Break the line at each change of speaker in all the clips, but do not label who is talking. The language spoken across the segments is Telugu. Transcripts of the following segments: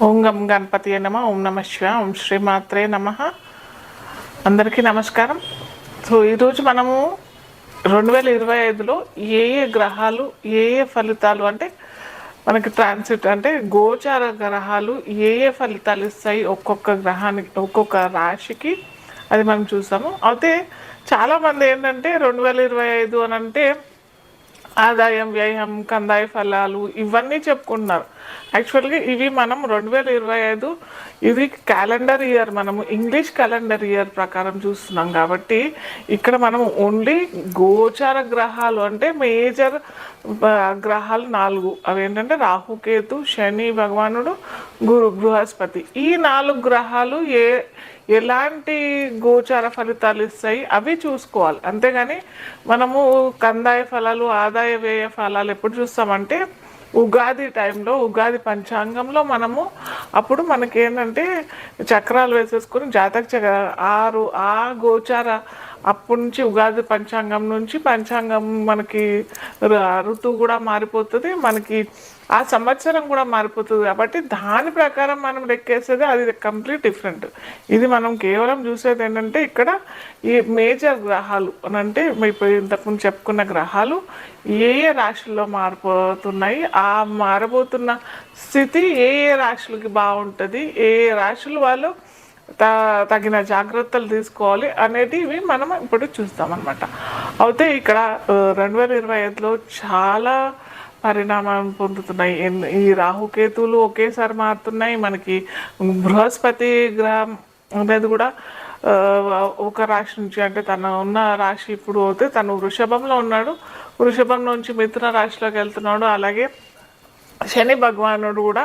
ఓం గం గణపతి నమ ఓం నమ శివ ఓం శ్రీమాత్రే నమ. అందరికీ నమస్కారం. సో ఈరోజు మనము రెండు వేల ఇరవై ఐదులో ఏ ఏ గ్రహాలు ఏ ఏ ఫలితాలు అంటే మనకి ట్రాన్సిట్ అంటే గోచార గ్రహాలు ఏ ఏ ఫలితాలు ఇస్తాయి ఒక్కొక్క గ్రహానికి ఒక్కొక్క రాశికి అది మనం చూసాము అయితే చాలామంది ఏంటంటే రెండు వేల ఇరవై ఐదు అని అంటే ఆదాయం వ్యయం కందాయ ఫలాలు ఇవన్నీ చెప్పుకుంటున్నారు. యాక్చువల్గా ఇవి మనం రెండు వేల ఇరవై ఐదు ఇది క్యాలెండర్ ఇయర్ మనము ఇంగ్లీష్ క్యాలెండర్ ఇయర్ ప్రకారం చూస్తున్నాం కాబట్టి ఇక్కడ మనం ఓన్లీ గోచార గ్రహాలు అంటే మేజర్ గ్రహాలు నాలుగు. అవి ఏంటంటే రాహుకేతు శని భగవానుడు గురు బృహస్పతి. ఈ నాలుగు గ్రహాలు ఏ ఎలాంటి గోచార ఫలితాలు ఇస్తాయి అవి చూసుకోవాలి. అంతేగాని మనము కందాయ ఫలాలు ఆదాయ వ్యయ ఫలాలు ఎప్పుడు చూస్తామంటే ఉగాది టైంలో ఉగాది పంచాంగంలో మనము అప్పుడు మనకి ఏంటంటే చక్రాలు వేసేసుకొని జాతక చక్ర ఆరు ఆ గోచార అప్పటి నుంచి ఉగాది పంచాంగం నుంచి పంచాంగం మనకి ఋతువు కూడా మారిపోతుంది మనకి ఆ సంవత్సరం కూడా మారిపోతుంది. కాబట్టి దాని ప్రకారం మనం లెక్కేసేది అది కంప్లీట్ డిఫరెంట్. ఇది మనం కేవలం చూసేది ఏంటంటే ఇక్కడ ఈ మేజర్ గ్రహాలు అని అంటే ఇప్పుడు ఇంతకుముందు చెప్పుకున్న గ్రహాలు ఏ ఏ రాశుల్లో మారిపోతున్నాయి ఆ మారబోతున్న స్థితి ఏ ఏ రాశులకి బాగుంటుంది ఏ ఏ రాశులు వాళ్ళు తగిన జాగ్రత్తలు తీసుకోవాలి అనేటివి మనం ఇప్పుడు చూస్తాం అనమాట అయితే ఇక్కడ రెండు వేల ఇరవై ఐదులో చాలా పరిణామం పొందుతున్నాయి. ఈ రాహుకేతువులు ఒకేసారి మారుతున్నాయి. మనకి బృహస్పతి గ్రహం అనేది కూడా ఒక రాశి నుంచి అంటే తన ఉన్న రాశి ఇప్పుడు అయితే తను వృషభంలో ఉన్నాడు. వృషభం నుంచి మిథున రాశిలోకి వెళ్తున్నాడు. అలాగే శని భగవానుడు కూడా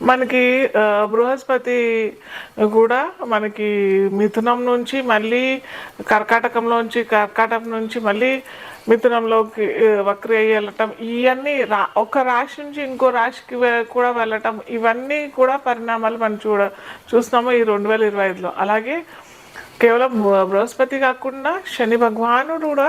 మనకి బృహస్పతి కూడా మనకి మిథునం నుంచి మళ్ళీ కర్కాటకంలోంచి కర్కాటకం నుంచి మళ్ళీ మిథునంలోకి వక్రి వెళ్ళటం ఇవన్నీ రా ఒక రాశి నుంచి ఇంకో రాశికి కూడా వెళ్ళటం ఇవన్నీ కూడా పరిణామాలు మనం చూడ చూస్తున్నాము ఈ రెండు వేల ఇరవై ఐదులో. అలాగే కేవలం బృహస్పతి కాకుండా శని భగవానుడు కూడా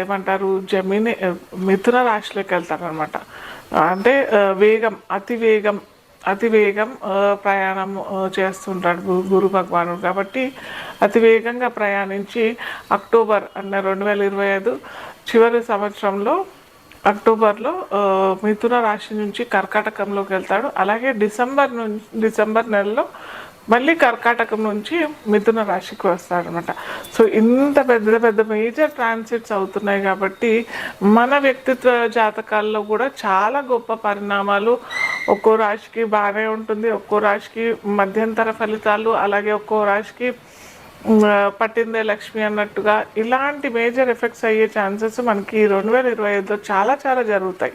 ఏమంటారు జమిని మిథున రాశిలోకి వెళ్తారు అనమాట అంటే వేగం అతి వేగం అతి వేగం ప్రయాణం చేస్తుంటాడు గు- గురు భగవానుడు. కాబట్టి అతి వేగంగా ప్రయాణించి అక్టోబర్ అన్న రెండు వేల ఇరవై ఐదు చివరి సంవత్సరంలో అక్టోబర్లో మిథున రాశి నుంచి కర్కాటకంలోకి వెళ్తాడు. అలాగే డిసెంబర్ నుంచి డిసెంబర్ నెలలో మళ్ళీ కర్కాటకం నుంచి మిథున రాశికి వస్తాడనమాట సో ఇంత పెద్ద పెద్ద మేజర్ ట్రాన్సిట్స్ అవుతున్నాయి కాబట్టి మన వ్యక్తిత్వ జాతకాల్లో కూడా చాలా గొప్ప పరిణామాలు ఒక్కో రాశికి బాగానే ఉంటుంది ఒక్కో రాశికి మధ్యంతర ఫలితాలు అలాగే ఒక్కో రాశికి పట్టిందే లక్ష్మి అన్నట్టుగా ఇలాంటి మేజర్ ఎఫెక్ట్స్ అయ్యే ఛాన్సెస్ మనకి రెండు వేల ఇరవై ఐదులో చాలా చాలా జరుగుతాయి.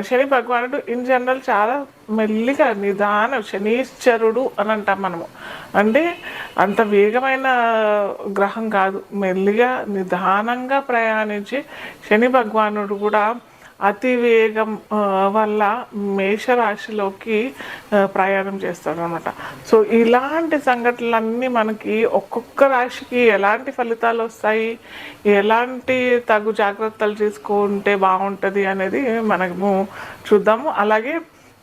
శని భగవానుడు ఇన్ జనరల్ చాలా మెల్లిగా నిదానం శనీశ్వరుడు అని అంటాం మనము. అంటే అంత వేగమైన గ్రహం కాదు. మెల్లిగా నిదానంగా ప్రయాణించి శని భగవానుడు కూడా అతి వేగం వల్ల మేషరాశిలోకి ప్రయాణం చేస్తాడు అనమాట సో ఇలాంటి సంఘటనలన్నీ మనకి ఒక్కొక్క రాశికి ఎలాంటి ఫలితాలు వస్తాయి? ఎలాంటి తగు జాగ్రత్తలు తీసుకుంటే బాగుంటుంది అనేది మనము చూద్దాము. అలాగే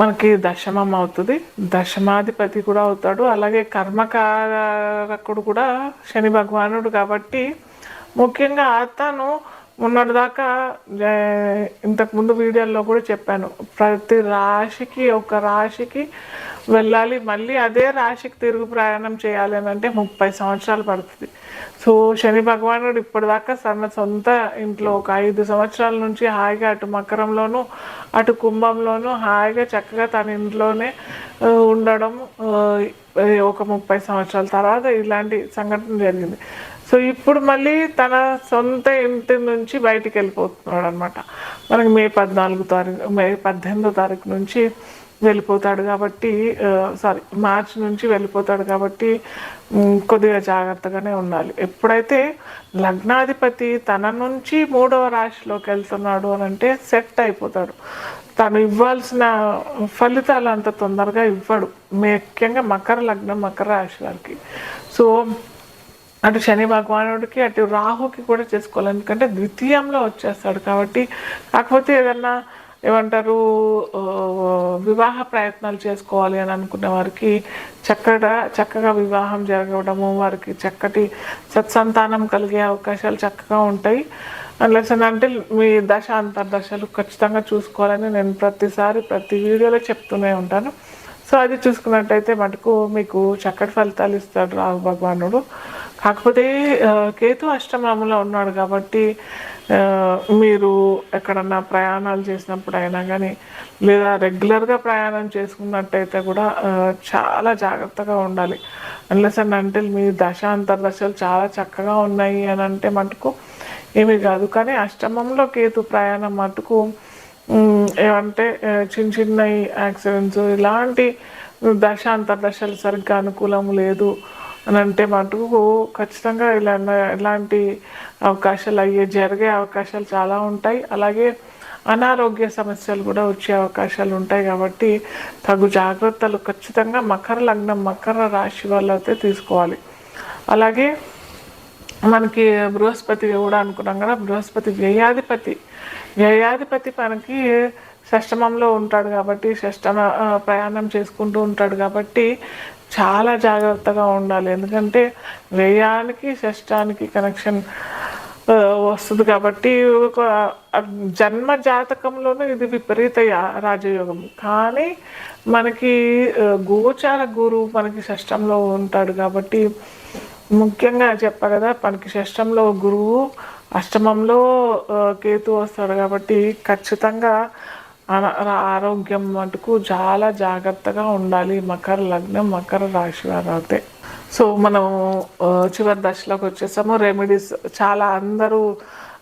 మనకి దశమం అవుతుంది. దశమాధిపతి కూడా అవుతాడు. అలాగే కర్మకారకుడు కూడా శని భగవానుడు కాబట్టి ముఖ్యంగా అతను మొన్నటిదాకా దాకా ఇంతకుముందు వీడియోలో కూడా చెప్పాను. ప్రతి రాశికి ఒక రాశికి వెళ్ళాలి. మళ్ళీ అదే రాశికి తిరుగు ప్రయాణం చేయాలి అని అంటే ముప్పై సంవత్సరాలు పడుతుంది. సో శని భగవానుడు ఇప్పటిదాకా తన సొంత ఇంట్లో ఒక ఐదు సంవత్సరాల నుంచి హాయిగా అటు మకరంలోను అటు కుంభంలోను హాయిగా చక్కగా తన ఇంట్లోనే ఉండడం ఒక ముప్పై సంవత్సరాల తర్వాత ఇలాంటి సంఘటన జరిగింది. సో ఇప్పుడు మళ్ళీ తన సొంత ఇంటి నుంచి బయటికి వెళ్ళిపోతున్నాడు అనమాట మనకి మే పద్నాలుగు తారీఖు మే పద్దెనిమిదో తారీఖు నుంచి వెళ్ళిపోతాడు కాబట్టి సారీ మార్చ్ నుంచి వెళ్ళిపోతాడు కాబట్టి కొద్దిగా జాగ్రత్తగానే ఉండాలి. ఎప్పుడైతే లగ్నాధిపతి తన నుంచి మూడవ రాశిలోకి వెళ్తున్నాడు అని అంటే సెట్ అయిపోతాడు. తను ఇవ్వాల్సిన ఫలితాలు అంత తొందరగా ఇవ్వడు. ముఖ్యంగా మకర లగ్నం మకర రాశి వారికి. సో అటు శని భగవానుడికి అటు రాహుకి కూడా చేసుకోవాలి. ఎందుకంటే ద్వితీయంలో వచ్చేస్తాడు కాబట్టి కాకపోతే ఏదన్నా ఏమంటారు వివాహ ప్రయత్నాలు చేసుకోవాలి అని అనుకున్న వారికి చక్కగా చక్కగా వివాహం జరగడము వారికి చక్కటి సత్సంతానం కలిగే అవకాశాలు చక్కగా ఉంటాయి. అన్లెస్ అంటే మీ దశ అంతర్దశలు ఖచ్చితంగా చూసుకోవాలని నేను ప్రతిసారి ప్రతి వీడియోలో చెప్తూనే ఉంటాను. సో అది చూసుకున్నట్టయితే మటుకు మీకు చక్కటి ఫలితాలు ఇస్తాడు రాహు భగవానుడు. కాకపోతే కేతు అష్టమంలో ఉన్నాడు కాబట్టి మీరు ఎక్కడన్నా ప్రయాణాలు చేసినప్పుడు అయినా కానీ లేదా రెగ్యులర్గా ప్రయాణం చేసుకున్నట్టయితే కూడా చాలా జాగ్రత్తగా ఉండాలి. అన్లెస్ అండ్ అంటే మీ దశ అంతర్దశలు చాలా చక్కగా ఉన్నాయి అని అంటే మటుకు ఏమీ కాదు. కానీ అష్టమంలో కేతు ప్రయాణం మటుకు ఏమంటే చిన్న చిన్న యాక్సిడెంట్స్ ఇలాంటి దశాంతర్దశలు సరిగ్గా అనుకూలం లేదు అని అంటే మటుకు ఖచ్చితంగా ఇలా ఇలాంటి అవకాశాలు అయ్యే జరిగే అవకాశాలు చాలా ఉంటాయి. అలాగే అనారోగ్య సమస్యలు కూడా వచ్చే అవకాశాలు ఉంటాయి కాబట్టి తగు జాగ్రత్తలు ఖచ్చితంగా మకర లగ్నం మకర రాశి వాళ్ళు అయితే తీసుకోవాలి. అలాగే మనకి బృహస్పతి కూడా అనుకున్నాం కదా బృహస్పతి వ్యయాధిపతి. వ్యయాధిపతి మనకి షష్టమంలో ఉంటాడు కాబట్టి షష్టమ ప్రయాణం చేసుకుంటూ ఉంటాడు కాబట్టి చాలా జాగ్రత్తగా ఉండాలి. ఎందుకంటే వ్యయానికి షష్టానికి కనెక్షన్ వస్తుంది కాబట్టి ఒక జన్మ జాతకంలోనూ ఇది విపరీత యా- రాజయోగం. కానీ మనకి గోచార గురువు మనకి షష్టంలో ఉంటాడు కాబట్టి ముఖ్యంగా చెప్పా కదా మనకి షష్టంలో గురువు అష్టమంలో కేతు వస్తాడు కాబట్టి ఖచ్చితంగా ఆరోగ్యం మటుకు చాలా జాగ్రత్తగా ఉండాలి. మకర లగ్నం మకర రాశి వారు అయితే. సో మనం చివరి దశలోకి వచ్చేసాము. రెమెడీస్ చాలా అందరూ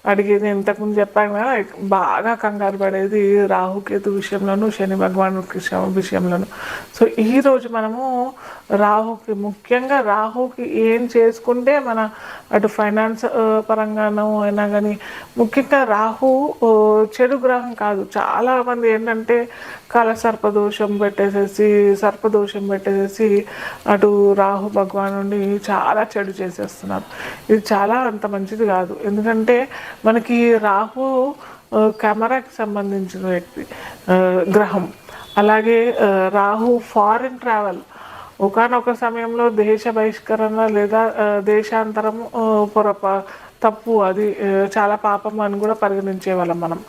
అడిగేది ఇంతకుముందు చెప్పాను కదా బాగా కంగారు పడేది రాహుకేతు విషయంలోను శని భగవాను కృష్ణ విషయంలోను. సో ఈరోజు మనము రాహుకి ముఖ్యంగా రాహుకి ఏం చేసుకుంటే మన అటు ఫైనాన్స్ ఆ, పరంగానూ అయినా కానీ ముఖ్యంగా రాహు చెడు గ్రహం కాదు. చాలా మంది ఏంటంటే కాల సర్పదోషం పెట్టేసేసి సర్పదోషం పెట్టేసేసి అటు రాహు భగవానుని చాలా చెడు చేసేస్తున్నారు. ఇది చాలా అంత మంచిది కాదు. ఎందుకంటే మనకి రాహు కెమెరాకి సంబంధించిన వ్యక్తి గ్రహం. అలాగే రాహు ఫారిన్ ట్రావెల్. ఒకనొక సమయంలో దేశ బహిష్కరణ లేదా దేశాంతరం పొరప తప్పు అది చాలా పాపం అని కూడా పరిగణించే వాళ్ళం మనం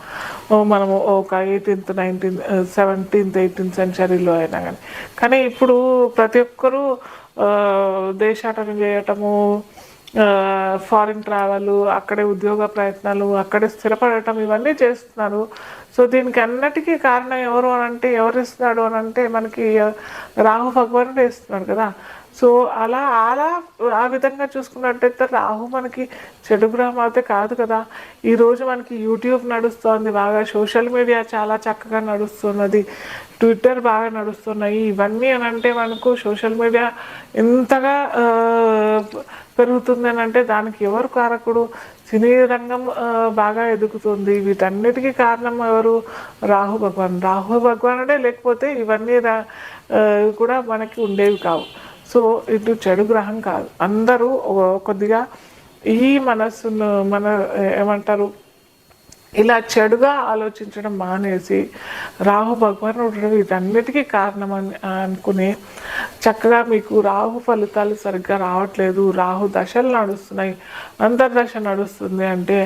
మనము ఒక ఎయిటీన్త్ నైన్టీన్త్ సెవెంటీన్త్ ఎయిటీన్త్ సెంచరీలో అయినా కానీ కానీ ఇప్పుడు ప్రతి ఒక్కరూ దేశాటన చేయటము ఫారిన్ ట్రావెల్ అక్కడే ఉద్యోగ ప్రయత్నాలు అక్కడే స్థిరపడటం ఇవన్నీ చేస్తున్నారు. సో దీనికి అన్నిటికీ కారణం ఎవరు అని అంటే ఎవరు ఇస్తున్నాడు అని అంటే మనకి రాహు భగవానుడు ఇస్తున్నాడు కదా. సో అలా అలా ఆ విధంగా చూసుకున్నట్టయితే రాహు మనకి చెడు గ్రహం అయితే కాదు కదా. ఈరోజు మనకి యూట్యూబ్ నడుస్తోంది బాగా సోషల్ మీడియా చాలా చక్కగా నడుస్తున్నది ట్విట్టర్ బాగా నడుస్తున్నాయి. ఇవన్నీ అని అంటే మనకు సోషల్ మీడియా ఎంతగా పెరుగుతుంది అని అంటే దానికి ఎవరు కారకుడు? సినీ రంగం బాగా ఎదుగుతుంది. వీటన్నిటికీ కారణం ఎవరు? రాహు భగవాన్. రాహు భగవానుడే లేకపోతే ఇవన్నీ రా కూడా మనకి ఉండేవి కావు. సో ఇటు చెడు గ్రహం కాదు. అందరూ కొద్దిగా ఈ మనస్సును మన ఏమంటారు ఇలా చెడుగా ఆలోచించడం మానేసి రాహు భగవానుడు ఇదన్నిటికీ కారణం అని అనుకుని చక్కగా మీకు రాహు ఫలితాలు సరిగ్గా రావట్లేదు. రాహు దశలు నడుస్తున్నాయి. అంతర్దశ నడుస్తుంది అంటే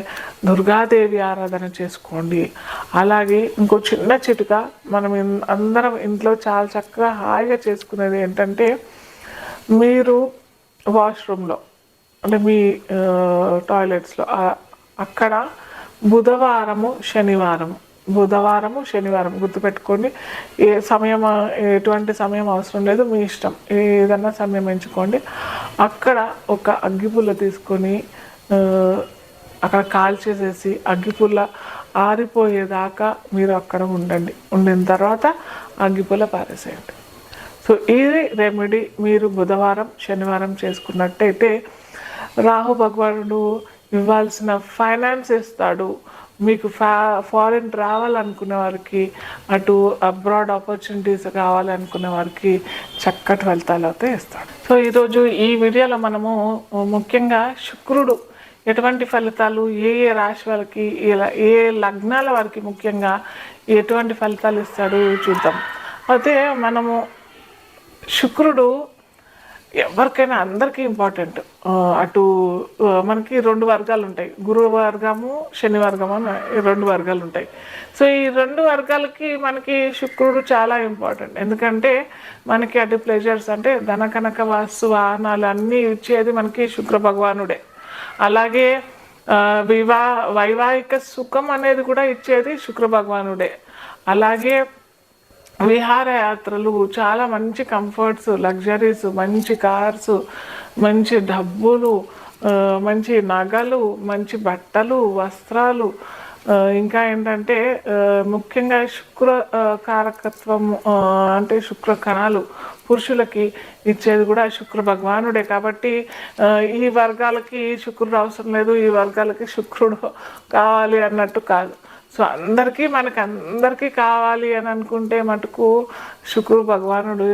దుర్గాదేవి ఆరాధన చేసుకోండి. అలాగే ఇంకో చిన్న చిటుక మనం అందరం ఇంట్లో చాలా చక్కగా హాయిగా చేసుకునేది ఏంటంటే మీరు వాష్రూమ్లో అంటే మీ టాయిలెట్స్లో అక్కడ బుధవారము శనివారం బుధవారము శనివారం గుర్తుపెట్టుకోండి. ఏ సమయం ఎటువంటి సమయం అవసరం లేదు మీ ఇష్టం. ఏదన్నా సమయం ఎంచుకోండి. అక్కడ ఒక అగ్గిపుల్ల తీసుకొని అక్కడ కాల్చేసేసి అగ్గిపుల్ల ఆరిపోయేదాకా మీరు అక్కడ ఉండండి. ఉండిన తర్వాత అగ్గిపుల్ల పారేసేయండి. సో ఇది రెమెడీ మీరు బుధవారం శనివారం చేసుకున్నట్టయితే రాహు భగవానుడు ఇవ్వాల్సిన ఫైనాన్స్ ఇస్తాడు మీకు ఫా ఫారిన్ రావాలనుకునే వారికి అటు అబ్రాడ్ ఆపర్చునిటీస్ కావాలనుకునే వారికి చక్కటి ఫలితాలు అయితే ఇస్తాడు. సో ఈరోజు ఈ వీడియోలో మనము ముఖ్యంగా శుక్రుడు ఎటువంటి ఫలితాలు ఏ ఏ రాశి వారికి ఏ లగ్నాల వారికి ముఖ్యంగా ఎటువంటి ఫలితాలు ఇస్తాడు చూద్దాం. అయితే మనము శుక్రుడు ఎవరికైనా అందరికీ ఇంపార్టెంట్ అటు మనకి రెండు వర్గాలు ఉంటాయి. గురు వర్గము శని వర్గము అని ఈ రెండు వర్గాలు ఉంటాయి. సో ఈ రెండు వర్గాలకి మనకి శుక్రుడు చాలా ఇంపార్టెంట్ ఎందుకంటే మనకి అటు ప్లెజర్స్ అంటే ధన కనక వాస్తు వాహనాలు అన్నీ ఇచ్చేది మనకి శుక్ర భగవానుడే. అలాగే వివా వైవాహిక సుఖం అనేది కూడా ఇచ్చేది శుక్ర భగవానుడే. అలాగే విహారయాత్రలు చాలా మంచి కంఫర్ట్స్ లగ్జరీస్ మంచి కార్స్ మంచి డబ్బులు మంచి నగలు మంచి బట్టలు వస్త్రాలు. ఇంకా ఏంటంటే ముఖ్యంగా శుక్ర కారకత్వం అంటే శుక్ర కణాలు పురుషులకి ఇచ్చేది కూడా శుక్ర భగవానుడే కాబట్టి ఈ వర్గాలకి శుక్రుడు అవసరం లేదు ఈ వర్గాలకి శుక్రుడు కావాలి అన్నట్టు కాదు. సో అందరికీ మనకు అందరికీ కావాలి అని అనుకుంటే మటుకు శుక్రుడు భగవానుడు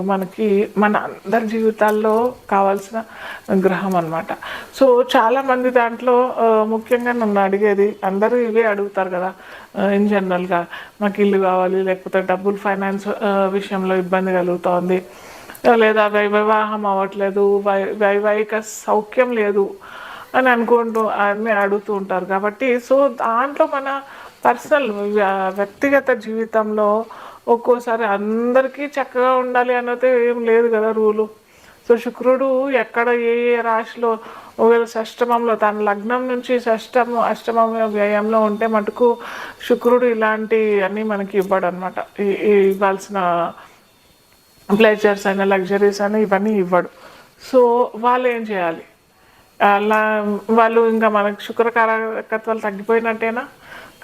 మనకి మన అందరి జీవితాల్లో కావాల్సిన గ్రహం అనమాట సో చాలామంది దాంట్లో ముఖ్యంగా నన్ను అడిగేది అందరూ ఇవే అడుగుతారు కదా ఇన్ జనరల్గా మాకు ఇల్లు కావాలి లేకపోతే డబ్బులు ఫైనాన్స్ విషయంలో ఇబ్బంది కలుగుతోంది. లేదా వై- వివాహం అవ్వట్లేదు వై వైవాహిక సౌఖ్యం లేదు. అని అనుకుంటూ అన్నీ అడుగుతూ ఉంటారు. కాబట్టి సో దాంట్లో మన పర్సనల్ వ్యక్తిగత జీవితంలో ఒక్కోసారి అందరికీ చక్కగా ఉండాలి అన్నది ఏం లేదు కదా రూలు. సో శుక్రుడు ఎక్కడ ఏ ఏ రాశిలో ఒకవేళ షష్టమంలో తన లగ్నం నుంచి షష్టము అష్టమం వ్యయంలో ఉంటే మటుకు శుక్రుడు ఇలాంటి అన్నీ మనకి ఇవ్వడు అనమాట ఇవ్వాల్సిన ప్లేజర్స్ అయినా లగ్జరీస్ అయినా ఇవన్నీ ఇవ్వడు. సో వాళ్ళు ఏం చేయాలి? అలా వాళ్ళు ఇంకా మనకు శుక్రకారకత్వాలు తగ్గిపోయినట్టేనా?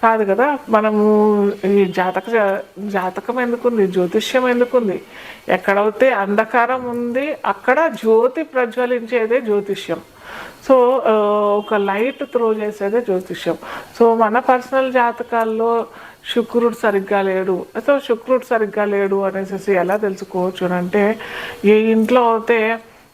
కాదు కదా. మనము ఈ జాతక జాతకం ఎందుకుంది? జ్యోతిష్యం ఎందుకుంది? ఎక్కడైతే అంధకారం ఉంది అక్కడ జ్యోతి ప్రజ్వలించేదే జ్యోతిష్యం. సో ఒక లైట్ త్రో చేసేదే జ్యోతిష్యం. సో మన పర్సనల్ జాతకాల్లో శుక్రుడు సరిగ్గా లేడు. సో శుక్రుడు సరిగ్గా లేడు అనేసి ఎలా తెలుసుకోవచ్చు అంటే ఏ ఇంట్లో అయితే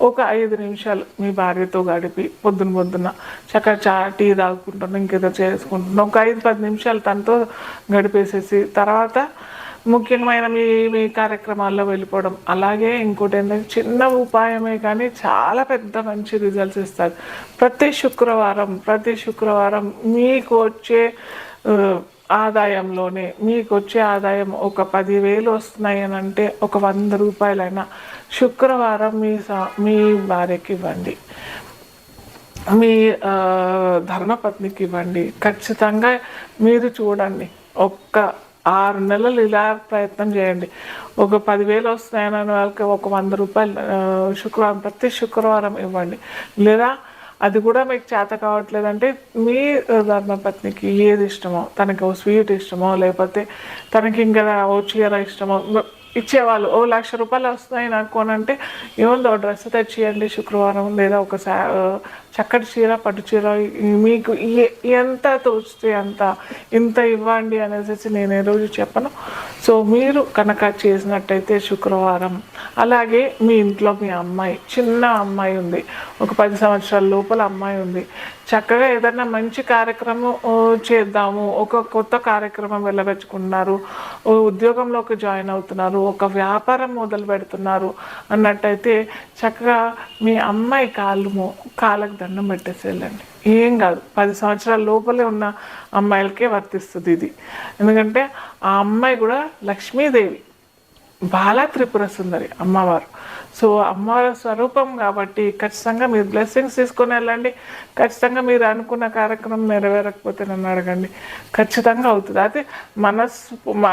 ఒక ఐదు నిమిషాలు మీ భార్యతో గడిపి పొద్దున పొద్దున చక్కగా చా టీ తాగుకుంటున్నాం ఇంకేదో చేసుకుంటున్నాం. ఒక ఐదు పది నిమిషాలు తనతో గడిపేసేసి తర్వాత ముఖ్యమైన మీ మీ కార్యక్రమాల్లో వెళ్ళిపోవడం. అలాగే ఇంకోటి ఏంటంటే చిన్న ఉపాయమే కానీ చాలా పెద్ద మంచి రిజల్ట్స్ ఇస్తారు. ప్రతి శుక్రవారం ప్రతి శుక్రవారం మీకు వచ్చే ఆదాయంలోనే మీకు వచ్చే ఆదాయం ఒక పదివేలు వస్తున్నాయని అంటే ఒక వంద రూపాయలైనా శుక్రవారం మీ సా- మీ భార్యకి ఇవ్వండి. మీ ధర్మపత్నికి ఇవ్వండి. ఖచ్చితంగా మీరు చూడండి. ఒక్క ఆరు నెలలు ఇలా ప్రయత్నం చేయండి. ఒక పదివేలు వస్తున్నాయని వాళ్ళకి ఒక వంద రూపాయలు శుక్రవారం ప్రతి శుక్రవారం ఇవ్వండి. లేదా అది కూడా మీకు చేత కావట్లేదంటే మీ ధర్మపత్నికి ఏది ఇష్టమో తనకి ఓ స్వీట్ ఇష్టమో లేకపోతే తనకి ఇంకా ఓ చీర ఇష్టమో ఇచ్చేవాళ్ళు. ఓ లక్ష రూపాయలు వస్తున్నాయి నాకు అని అంటే ఏముందో డ్రెస్ తెచ్చియండి శుక్రవారం లేదా ఒక సా- చక్కటి చీర పట్టు చీర మీకు ఎంత తోచితే అంత ఇంత ఇవ్వండి అనేసి నేను ఏ రోజు చెప్పను. సో మీరు కనుక చేసినట్టయితే శుక్రవారం. అలాగే మీ ఇంట్లో మీ అమ్మాయి చిన్న అమ్మాయి ఉంది. ఒక పది సంవత్సరాల లోపల అమ్మాయి ఉంది. చక్కగా ఏదైనా మంచి కార్యక్రమం చేద్దాము. ఒక కొత్త కార్యక్రమం వెళ్ళబెచ్చుకుంటున్నారు ఓ ఉద్యోగంలోకి జాయిన్ అవుతున్నారు. ఒక వ్యాపారం మొదలు పెడుతున్నారు. అన్నట్టయితే చక్కగా మీ అమ్మాయి కాళ్ళు కాళ్ళకు దండం పెట్టేసేయాలండి. ఏం కాదు. పది సంవత్సరాల లోపలే ఉన్న అమ్మాయిలకే వర్తిస్తుంది ఇది. ఎందుకంటే ఆ అమ్మాయి కూడా లక్ష్మీదేవి బాలా త్రిపుర సుందరి అమ్మవారు. సో అమ్మవారి స్వరూపం కాబట్టి ఖచ్చితంగా మీరు బ్లెస్సింగ్స్ తీసుకొని వెళ్ళండి. ఖచ్చితంగా మీరు అనుకున్న కార్యక్రమం నెరవేరకపోతే నన్ను అడగండి. ఖచ్చితంగా అవుతుంది. అయితే మనస్సు మా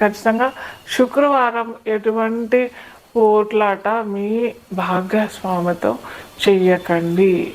ఖచ్చితంగా శుక్రవారం ఎటువంటి పోట్లాట మీ భాగస్వామితో చెయ్యకండి.